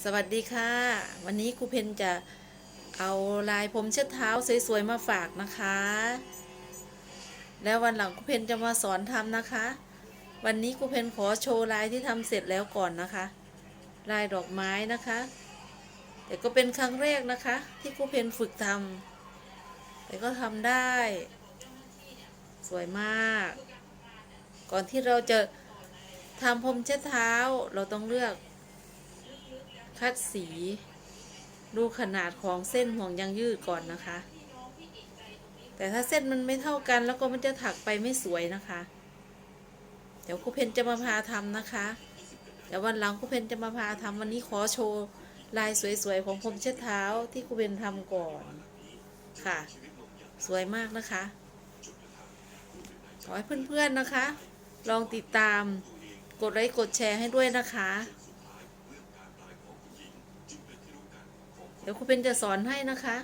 สวัสดีค่ะ วันนี้ครูเพนจะเอาลายผมเช็ดเท้าสวยๆมาฝากนะคะ แล้ววันหลังครูเพนจะมาสอนทำนะคะ วันนี้ครูเพนขอโชว์ลายที่ทำเสร็จแล้วก่อนนะคะ ลายดอกไม้นะคะ แต่ก็เป็นครั้งแรกนะคะ ที่ครูเพนฝึกทำแต่ก็ทำได้ สวยมาก ก่อนที่เราจะทำผมเช็ดเท้าเราต้องเลือก คัดสี ดูขนาดของเส้นห่วงยางยืดก่อนนะคะ แต่ถ้าเส้นมันไม่เท่ากันแล้วก็มันจะถักไปไม่สวยนะคะ เดี๋ยวครูเพนจะมาพาทำนะคะเดี๋ยววันหลังครูเพนจะมาพาทำวันนี้ขอโชว์ลายสวยๆของผมเช็ดเท้าที่ครูเพนทำก่อนค่ะ สวยมากนะคะขอให้เพื่อนๆนะคะ ลองติดตามกดไลค์กดแชร์ให้ด้วยนะคะ เดี๋ยวครูเป็นจะสอนให้นะคะ